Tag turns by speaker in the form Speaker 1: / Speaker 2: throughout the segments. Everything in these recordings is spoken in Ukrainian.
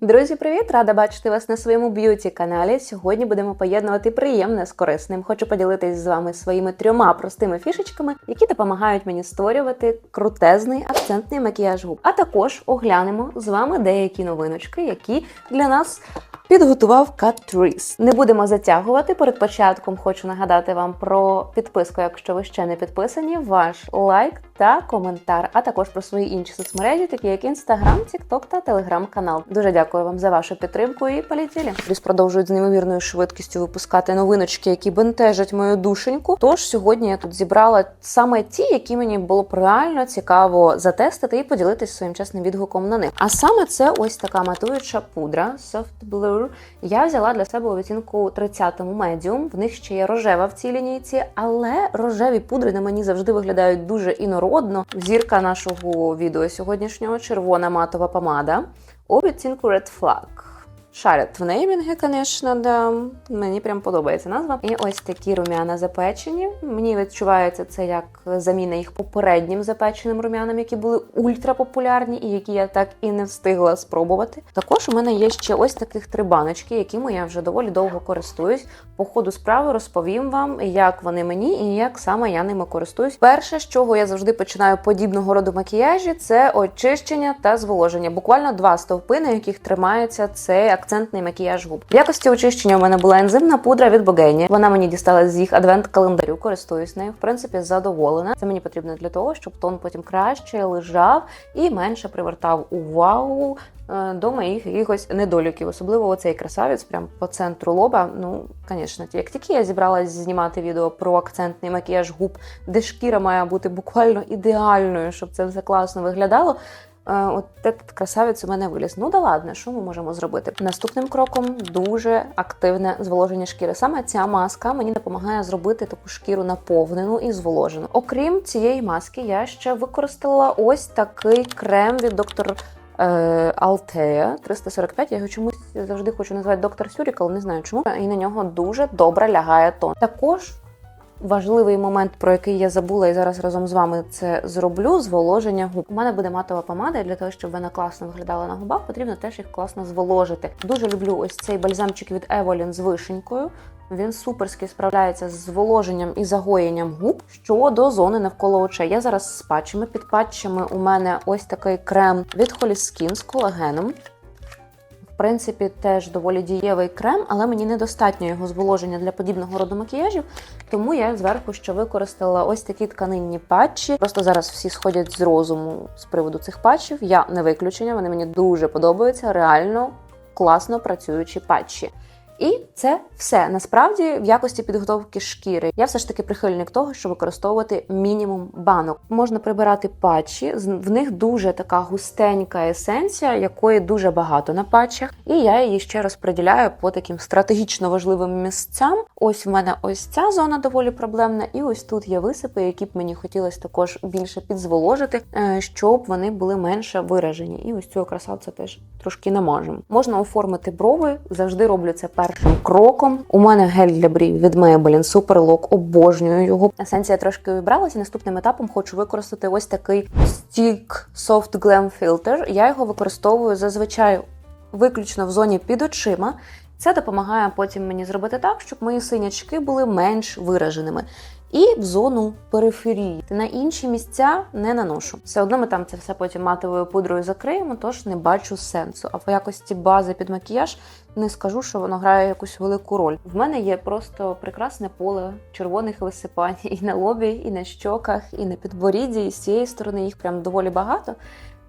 Speaker 1: Друзі, привіт! Рада бачити вас на своєму б'юті каналі. Сьогодні будемо поєднувати приємне з корисним. Хочу поділитись з вами своїми трьома простими фішечками, які допомагають мені створювати крутезний акцентний макіяж губ. А також оглянемо з вами деякі новиночки, які для нас підготував Catrice. Не будемо затягувати. Перед початком хочу нагадати вам про підписку, якщо ви ще не підписані, ваш лайк та коментар, а також про свої інші соцмережі, такі як Instagram, TikTok та Telegram канал. Дуже дякую вам за вашу підтримку і полетіли. Плюс продовжують з неймовірною швидкістю випускати новиночки, які бентежать мою душеньку. Тож сьогодні я тут зібрала саме ті, які мені було б реально цікаво затестити і поділитися своїм чесним відгуком на них. А саме це ось така матуюча пудра Soft Blur. Я взяла для себе у відтінку 30-му медіум. В них ще є рожева в цій лінійці, але рожеві пудри на мені завжди виглядають дуже інородно. Зірка нашого відео сьогоднішнього червона матова помада у відтінку Red Flag. Шарять в неймінги, звісно, да. Мені прям подобається назва. І ось такі рум'яна запечені. Мені відчувається це як заміна їх попереднім запеченим рум'янам, які були ультрапопулярні і які я так і не встигла спробувати. Також у мене є ще ось таких три баночки, якими я вже доволі довго користуюсь. По ходу справи розповім вам, як вони мені і як саме я ними користуюсь. Перше, з чого я завжди починаю подібного роду макіяжі, це очищення та зволоження. Буквально два стовпи, на яких тримається цей акцентний макіяж губ. В якості очищення у мене була ензимна пудра від Богені. Вона мені дісталась з їх адвент-календарю. Користуюсь нею. В принципі, задоволена. Це мені потрібно для того, щоб тон потім краще лежав і менше привертав увагу. е, До моїх якихось недоліків, особливо оцей красавець, прям по центру лоба. Ну, звісно, як тільки я зібралась знімати відео про акцентний макіяж губ, де шкіра має бути буквально ідеальною, щоб це все класно виглядало. Е, От этот красавець у мене виліз. Ну да ладно, що ми можемо зробити? Наступним кроком дуже активне зволоження шкіри. Саме ця маска мені допомагає зробити таку шкіру наповнену і зволожену. Окрім цієї маски, я ще використала ось такий крем від доктор. Алтея 345, я його чомусь завжди хочу назвати доктор Сюрікал, не знаю чому. І на нього дуже добре лягає тон. Також важливий момент, про який я забула, і зараз разом з вами це зроблю: зволоження губ. У мене буде матова помада, і для того, щоб вона класно виглядала на губах, потрібно теж їх класно зволожити. Дуже люблю ось цей бальзамчик від Evolyn з вишенькою. Він суперськи справляється з зволоженням і загоєнням губ щодо зони навколо очей. Я зараз з патчами. Під патчами у мене ось такий крем від Holy Skin з колагеном. Принципі, теж доволі дієвий крем, але мені недостатньо його зволоження для подібного роду макіяжів. Тому я зверху ще використала ось такі тканинні патчі. Просто зараз всі сходять з розуму з приводу цих патчів. Я не виключення, вони мені дуже подобаються. Реально класно працюючі патчі. І це все насправді в якості підготовки шкіри. Я все ж таки прихильник того, щоб використовувати мінімум банок. Можна прибирати патчі, в них дуже така густенька есенція, якої дуже багато на патчах. І я її ще розподіляю по таким стратегічно важливим місцям. Ось в мене ось ця зона доволі проблемна, і ось тут є висипи, які б мені хотілося також більше підзволожити, е, щоб вони були менше виражені. І ось цього красавця теж трошки намажемо. Можна оформити брови, завжди роблю це першим кроком. У мене гель для брів від Maybelline Super Lock, обожнюю його. Есенція трошки вибралася. Наступним етапом хочу використати ось такий Stick Soft Glam Filter. Я його використовую зазвичай виключно в зоні під очима. Це допомагає потім мені зробити так, щоб мої синячки були менш вираженими. І в зону периферії. На інші місця не наношу. Все одно ми там це все потім матовою пудрою закриємо, тож не бачу сенсу. А в якості бази під макіяж не скажу, що воно грає якусь велику роль. В мене є просто прекрасне поле червоних висипань і на лобі, і на щоках, і на підборідді, і з цієї сторони їх прям доволі багато.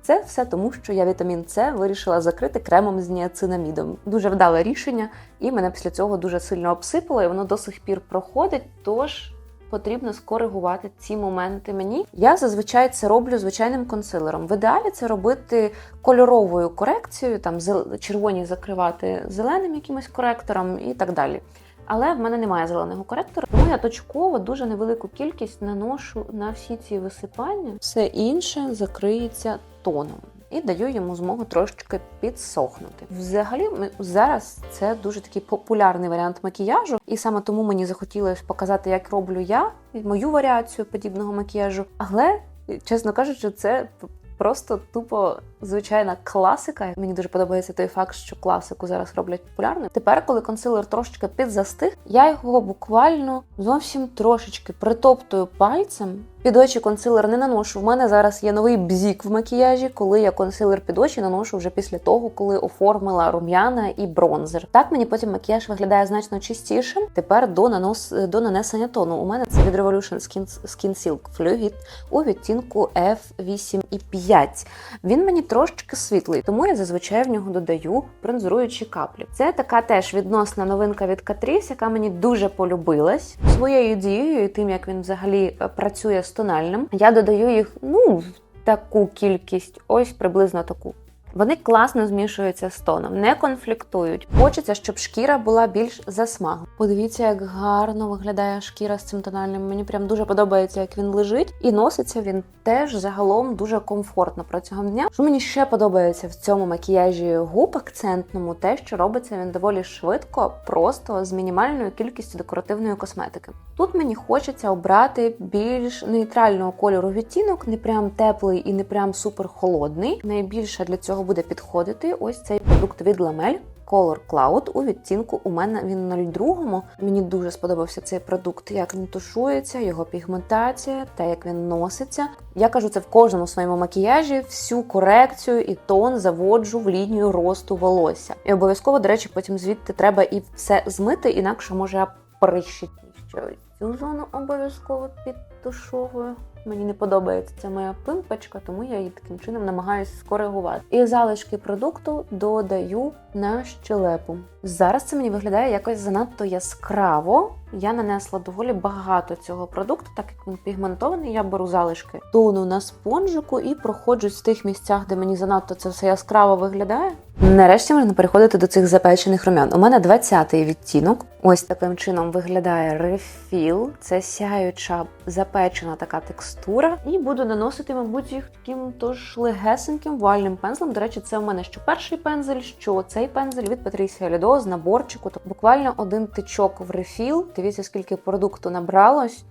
Speaker 1: Це все тому, що я вітамін С вирішила закрити кремом з ніацинамідом. Дуже вдале рішення, і мене після цього дуже сильно обсипало, і воно до сих пір проходить. Тож потрібно скоригувати ці моменти мені. Я зазвичай це роблю звичайним консилером. В ідеалі це робити кольоровою корекцією, там червоні закривати зеленим якимось коректором і так далі. Але в мене немає зеленого коректора, тому я точково дуже невелику кількість наношу на всі ці висипання. Все інше закриється тоном. І даю йому змогу трошечки підсохнути. Взагалі, зараз це дуже такий популярний варіант макіяжу, і саме тому мені захотілося показати, як роблю я мою варіацію подібного макіяжу. Але, чесно кажучи, це просто тупо звичайна класика. Мені дуже подобається той факт, що класику зараз роблять популярною. Тепер, коли консилер трошечки підзастиг, я його буквально зовсім трошечки притоптую пальцем. Під очі консилер не наношу. У мене зараз є новий бзік в макіяжі, коли я консилер під очі наношу вже після того, коли оформила рум'яна і бронзер. Так мені потім макіяж виглядає значно чистішим. Тепер до нанос до нанесення тону. У мене це від Revolution Skin, Skin Silk Fluid у відтінку F8,5. Він мені трошечки світлий, тому я зазвичай в нього додаю бронзуючі каплі. Це така теж відносна новинка від Catrice, яка мені дуже полюбилась своєю дією і тим, як він взагалі е, працює з тональним. Я додаю їх ну таку кількість, ось приблизно таку. Вони класно змішуються з тоном, не конфліктують. Хочеться, щоб шкіра була більш засмагла. Подивіться, як гарно виглядає шкіра з цим тональним. Мені прям дуже подобається, як він лежить, і носиться він теж загалом дуже комфортно протягом дня. Що мені ще подобається в цьому макіяжі губ акцентному, те, що робиться він доволі швидко, просто з мінімальною кількістю декоративної косметики. Тут мені хочеться обрати більш нейтрального кольору відтінок, не прям теплий і не прям супер холодний. Найбільше для цього буде підходити ось цей продукт від Ламель. Color Cloud у відтінку у мене він на 02. Мені дуже сподобався цей продукт, як він тушується, його пігментація та як він носиться. Я кажу це в кожному своєму макіяжі. Всю корекцію і тон заводжу в лінію росту волосся. І обов'язково, до речі, потім звідти треба і все змити, інакше може прищить. Що цю зону обов'язково підтушовую. Мені не подобається ця моя пимпочка, тому я її таким чином намагаюся скоригувати. І залишки продукту додаю на щелепу. Зараз це мені виглядає якось занадто яскраво. Я нанесла доволі багато цього продукту, так як він пігментований, я беру залишки тону на спонжику і проходжусь в тих місцях, де мені занадто це все яскраво виглядає. Нарешті можна переходити до цих запечених румян. У мене 20-й відтінок. Ось таким чином виглядає рефіл. Це сяюча запечена така текстура. І буду наносити, мабуть, їх таким тож легесеньким вальним пензлем. До речі, це у мене що перший пензель, що цей пензель від Patricia З наборчику. Тобто буквально один тичок в рефіл. Дивіться, скільки продукту набралось.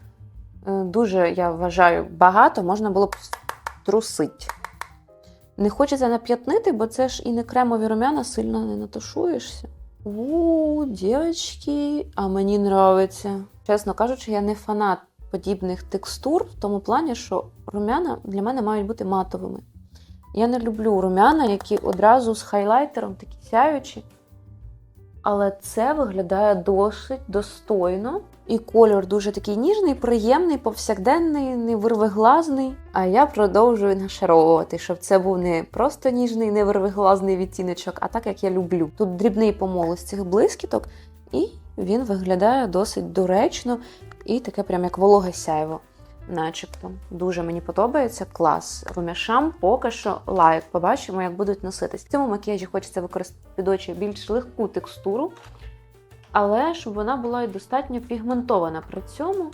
Speaker 1: Е, Дуже я вважаю багато, можна було б трусить. Не хочеться нап'ятнити, бо це ж і не кремові румяна, сильно не натушуєшся. У, дівчатки, а мені нравиться. Чесно кажучи, я не фанат подібних текстур в тому плані, що румяна для мене мають бути матовими. Я не люблю румяна, які одразу з хайлайтером такі сяючі. Але це виглядає досить достойно. І кольор дуже такий ніжний, приємний, повсякденний, не вирвиглазний. А я продовжую нашаровувати, щоб це був не просто ніжний, не вирвиглазний відтіночок, а так як я люблю. Тут дрібний помол з цих блискіток, і він виглядає досить доречно і таке прям як вологе сяйво. Начебто дуже мені подобається клас. Румяшам поки що лайк. Побачимо, як будуть носитись. В цьому макіяжі хочеться використати під очі більш легку текстуру, але щоб вона була і достатньо пігментована при цьому.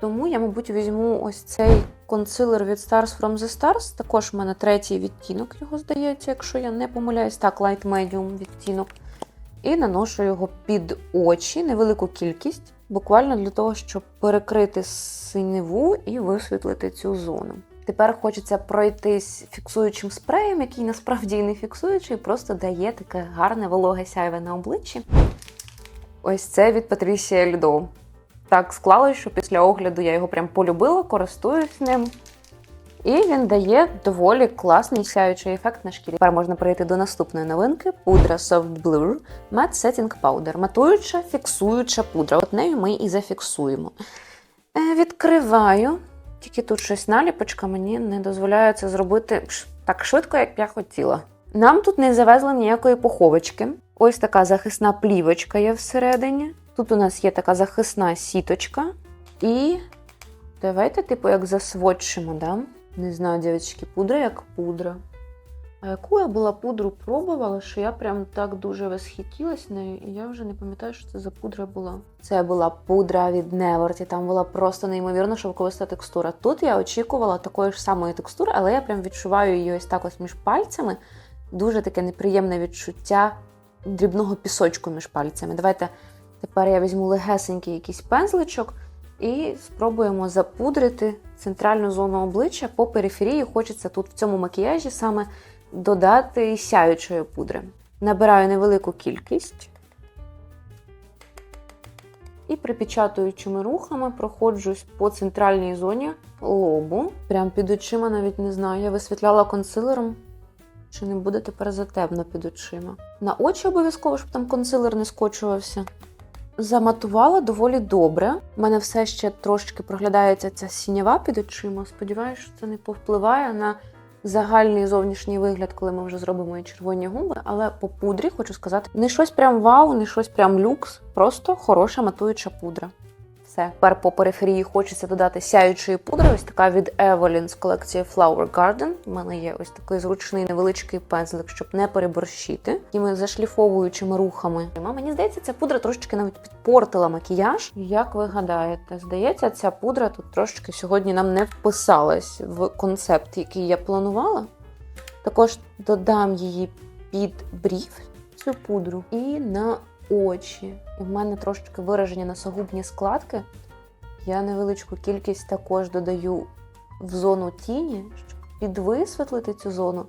Speaker 1: Тому я, мабуть, візьму ось цей консилер від Stars from the Stars. Також в мене третій відтінок його здається, якщо я не помиляюсь. Так, Light Medium відтінок. І наношу його під очі, невелику кількість, буквально для того, щоб перекрити синеву і висвітлити цю зону. Тепер хочеться пройтись фіксуючим спреєм, який насправді не фіксуючий, просто дає таке гарне вологе сяйве на обличчі. Ось це від Патрісія Людо. Так склалось, що після огляду я його прям полюбила, користуюсь ним. І він дає доволі класний сяючий ефект на шкірі. Тепер можна перейти до наступної новинки: пудра Soft Blur Matte Setting Powder. Матуюча, фіксуюча пудра. От нею ми і зафіксуємо. Е, Відкриваю. Тільки тут щось наліпочка мені не дозволяє це зробити так швидко, як я хотіла. Нам тут не завезли ніякої поховочки. Ось така захисна плівочка є всередині. Тут у нас є така захисна сіточка. І давайте, типу, як засводчимо, да? Не знаю, дівчатки, пудра як пудра. А яку я була пудру пробувала, що я прям так дуже восхитілась нею, і я вже не пам'ятаю, що це за пудра була. Це була пудра від Неверті, там була просто неймовірно шовковиста текстура. Тут я очікувала такої ж самої текстури, але я прям відчуваю її ось так ось між пальцями. Дуже таке неприємне відчуття дрібного пісочку між пальцями. Давайте тепер я візьму легесенький якийсь пензличок і спробуємо запудрити центральну зону обличчя по периферії. Хочеться тут в цьому макіяжі саме додати сяючої пудри. Набираю невелику кількість і припечатуючими рухами проходжусь по центральній зоні лобу. Прям під очима навіть не знаю. Я висвітляла консилером. Чи не буде тепер затемно під очима? На очі обов'язково, щоб там консилер не скочувався. Заматувала доволі добре. У мене все ще трошки проглядається ця сінява під очима. Сподіваюся, що це не повпливає на загальний зовнішній вигляд, коли ми вже зробимо і червоні губи. Але по пудрі хочу сказати, не щось прям вау, не щось прям люкс, просто хороша матуюча пудра. Все. Тепер по периферії хочеться додати сяючої пудри. Ось така від Evelyn з колекції Flower Garden. У мене є ось такий зручний невеличкий пензлик, щоб не переборщити. Такими зашліфовуючими рухами. Мені здається, ця пудра трошечки навіть підпортила макіяж. Як ви гадаєте, здається, ця пудра тут трошечки сьогодні нам не вписалась в концепт, який я планувала. Також додам її під брів, цю пудру, і на очі. І в мене трошечки виражені носогубні складки. Я невеличку кількість також додаю в зону тіні, щоб підвисвітлити цю зону.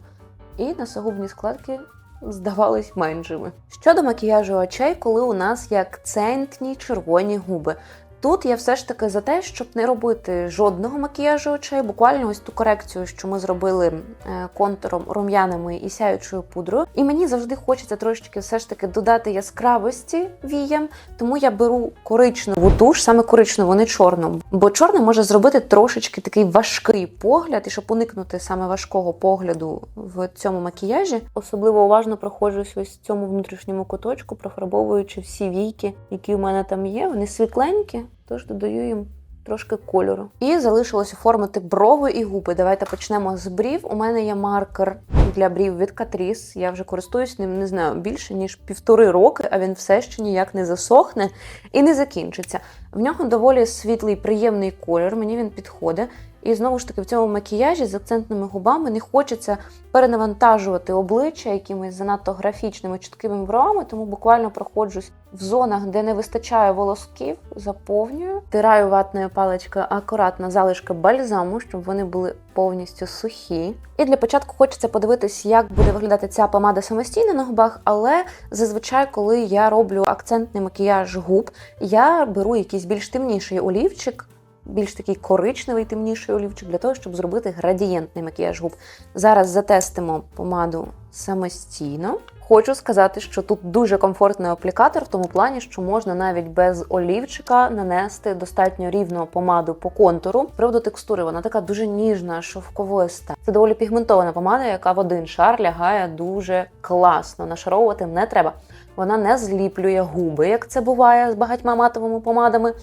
Speaker 1: І носогубні складки здавались меншими. Щодо макіяжу очей, коли у нас є акцентні червоні губи. Тут я все ж таки за те, щоб не робити жодного макіяжу очей, буквально ось ту корекцію, що ми зробили е, контуром рум'яними і сяючою пудрою. І мені завжди хочеться трошечки все ж таки додати яскравості віям, тому я беру коричневу туш, саме коричневу, не чорну. Бо чорна може зробити трошечки такий важкий погляд, і щоб уникнути саме важкого погляду в цьому макіяжі, особливо уважно проходжусь ось в цьому внутрішньому куточку, профарбовуючи всі війки, які у мене там є. Вони світленькі. Тож додаю їм трошки кольору. І залишилось оформити брови і губи. Давайте почнемо з брів. У мене є маркер для брів від Catrice. Я вже користуюсь ним, не знаю, більше ніж півтори роки, а він все ще ніяк не засохне і не закінчиться. В нього доволі світлий, приємний колір, мені він підходить. І знову ж таки, в цьому макіяжі з акцентними губами не хочеться перенавантажувати обличчя якимись занадто графічними чіткими бровами, тому буквально проходжусь в зонах, де не вистачає волосків, заповнюю, тираю ватною паличкою акуратно залишки бальзаму, щоб вони були повністю сухі. І для початку хочеться подивитись, як буде виглядати ця помада самостійно на губах, але зазвичай, коли я роблю акцентний макіяж губ, я беру якийсь більш темніший олівчик більш такий коричневий, темніший олівчик для того, щоб зробити градієнтний макіяж губ. Зараз затестимо помаду самостійно. Хочу сказати, що тут дуже комфортний аплікатор, в тому плані, що можна навіть без олівчика нанести достатньо рівну помаду по контуру. З Приводу текстури, вона така дуже ніжна, шовковиста. Це доволі пігментована помада, яка в один шар лягає дуже класно. Нашаровувати не треба. Вона не зліплює губи, як це буває з багатьма матовими помадами.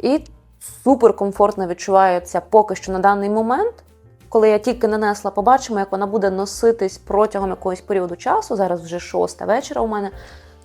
Speaker 1: І супер комфортно відчувається поки що на даний момент. Коли я тільки нанесла, побачимо, як вона буде носитись протягом якогось періоду часу. Зараз вже шоста вечора у мене.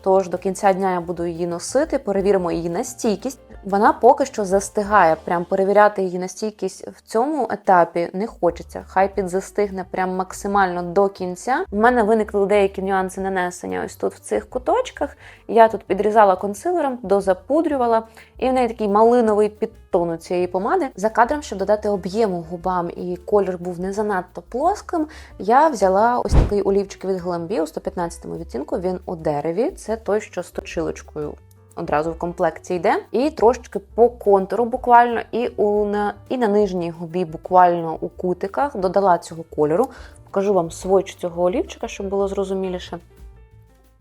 Speaker 1: Тож до кінця дня я буду її носити, перевіримо її на стійкість. Вона поки що застигає. Прям перевіряти її на стійкість в цьому етапі не хочеться. Хай підзастигне прям максимально до кінця. У мене виникли деякі нюанси нанесення ось тут в цих куточках. Я тут підрізала консилером, дозапудрювала, і в неї такий малиновий підтон у цієї помади. За кадром, щоб додати об'єму губам і колір був не занадто плоским. Я взяла ось такий олівчик від Glambi у 115 відтінку. Він у дереві. Це той, що з точилочкою одразу в комплекті йде. І трошечки по контуру буквально, і у на, і на нижній губі, буквально у кутиках, додала цього кольору. Покажу вам свойч цього олівчика, щоб було зрозуміліше.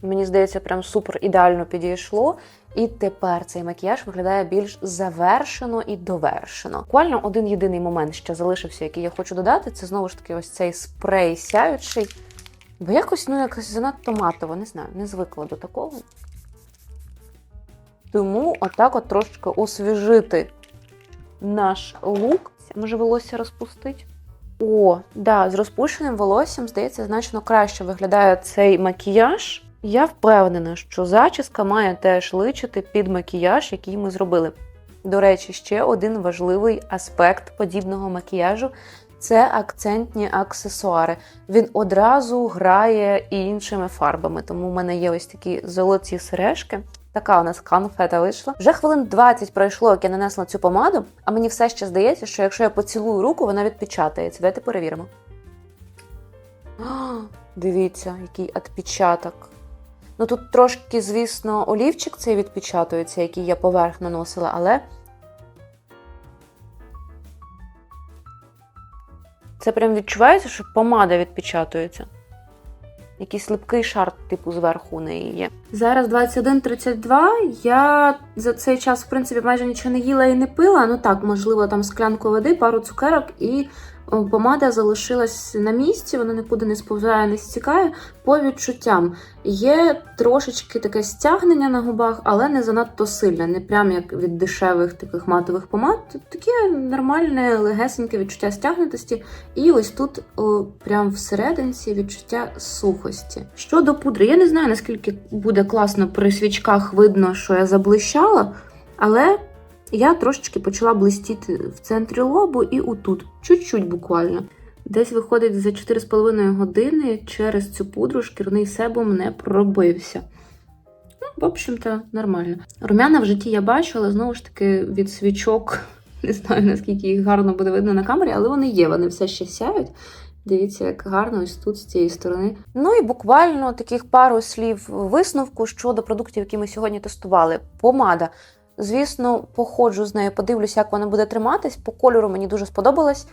Speaker 1: Мені здається, прям супер ідеально підійшло. І тепер цей макіяж виглядає більш завершено і довершено. Буквально один єдиний момент ще залишився, який я хочу додати, це знову ж таки ось цей спрей сяючий. Бо якось ну якось занадто матово, не знаю, не звикла до такого. Тому отак от трошечки освіжити наш лук. Може, волосся розпустить? О, да, з розпущеним волоссям, здається, значно краще виглядає цей макіяж. Я впевнена, що зачіска має теж личити під макіяж, який ми зробили. До речі, ще один важливий аспект подібного макіяжу це акцентні аксесуари. Він одразу грає іншими фарбами. Тому в мене є ось такі золоті сережки. Така у нас конфета вийшла. Вже хвилин 20 пройшло, як я нанесла цю помаду, а мені все ще здається, що якщо я поцілую руку, вона відпечатається. Давайте перевіримо. Дивіться, який відпечаток. Ну тут трошки, звісно, олівчик цей відпечатується, який я поверх наносила, але це прям відчувається, що помада відпечатується. Якийсь липкий шар, типу, зверху у неї є. Зараз 21.32. Я за цей час, в принципі, майже нічого не їла і не пила. Ну так, можливо, там склянку води, пару цукерок і помада залишилась на місці, вона нікуди не сповзає, не стікає. По відчуттям є трошечки таке стягнення на губах, але не занадто сильне, не прям як від дешевих таких матових помад. Таке нормальне, легесеньке відчуття стягнутості. І ось тут, о, прям всерединці, відчуття сухості. Щодо пудри, я не знаю, наскільки буде класно при свічках видно, що я заблищала, але я трошечки почала блистіти в центрі лобу і отут, чуть-чуть буквально. Десь виходить за 4,5 години через цю пудру шкірний себум не пробився. Ну, в общем-то, нормально. Румяна в житті я бачу, але знову ж таки від свічок не знаю, наскільки їх гарно буде видно на камері, але вони є, вони все ще сяють. Дивіться, як гарно ось тут з цієї сторони. Ну і буквально таких пару слів висновку щодо продуктів, які ми сьогодні тестували. Помада. Звісно, походжу з нею, подивлюся, як вона буде триматись. По кольору мені дуже сподобалось.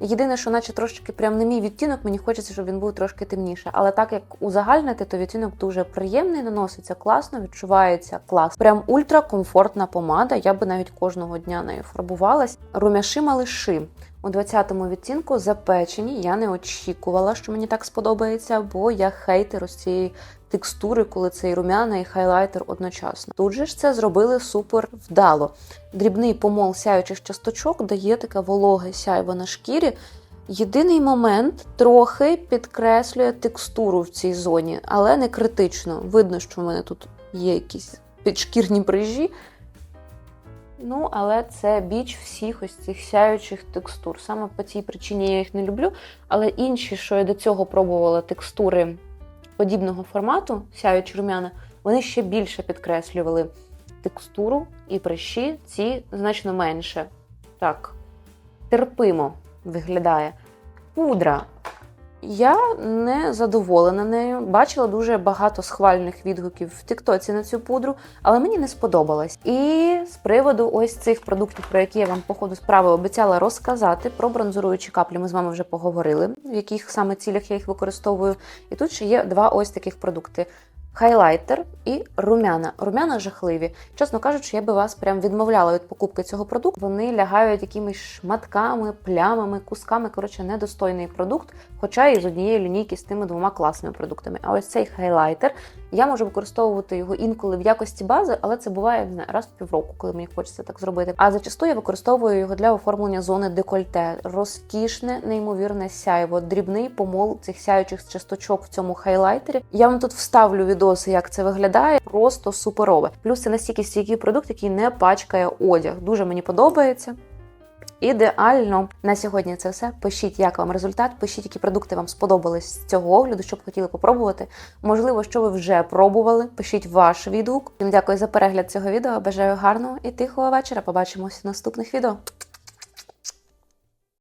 Speaker 1: Єдине, що наче трошки прям не мій відтінок, мені хочеться, щоб він був трошки темніше. Але так як узагальнити, то відтінок дуже приємний, наноситься класно, відчувається клас. Прям ультракомфортна помада. Я би навіть кожного дня нею фарбувалась. Румяши малиши. У 20-му відтінку запечені. Я не очікувала, що мені так сподобається, бо я хейтер ось цієї текстури, коли цей румяна і хайлайтер одночасно. Тут же ж це зробили супер вдало. Дрібний помол сяючих часточок дає таке вологе сяйво на шкірі. Єдиний момент трохи підкреслює текстуру в цій зоні, але не критично. Видно, що в мене тут є якісь підшкірні брижі. Ну, але це біч всіх ось цих сяючих текстур. Саме по цій причині я їх не люблю. Але інші, що я до цього пробувала текстури подібного формату, сяючі румяна, вони ще більше підкреслювали текстуру і прищі, ці значно менше. Так, терпимо виглядає. Пудра. Я не задоволена нею. Бачила дуже багато схвальних відгуків в Тіктоці на цю пудру, але мені не сподобалось. І з приводу ось цих продуктів, про які я вам по ходу справи обіцяла розказати, про бронзуруючі каплі ми з вами вже поговорили, в яких саме цілях я їх використовую. І тут ще є два ось таких продукти. Хайлайтер і румяна. Румяна жахливі. Чесно кажучи, я би вас прям відмовляла від покупки цього продукту. Вони лягають якимись шматками, плямами, кусками. Коротше, недостойний продукт, хоча і з однієї лінійки з тими двома класними продуктами. А ось цей хайлайтер я можу використовувати його інколи в якості бази, але це буває не знаю, раз в півроку, коли мені хочеться так зробити. А зачасту я використовую його для оформлення зони декольте. Розкішне, неймовірне сяйво, дрібний помол цих сяючих часточок в цьому хайлайтері. Я вам тут вставлю відоси, як це виглядає. Просто суперове. Плюс це настільки стійкий продукт, який не пачкає одяг. Дуже мені подобається. Ідеально на сьогодні це все. Пишіть, як вам результат. Пишіть, які продукти вам сподобались з цього огляду, що б хотіли попробувати. Можливо, що ви вже пробували. Пишіть ваш відгук. Дякую за перегляд цього відео. Бажаю гарного і тихого вечора. Побачимось в наступних відео.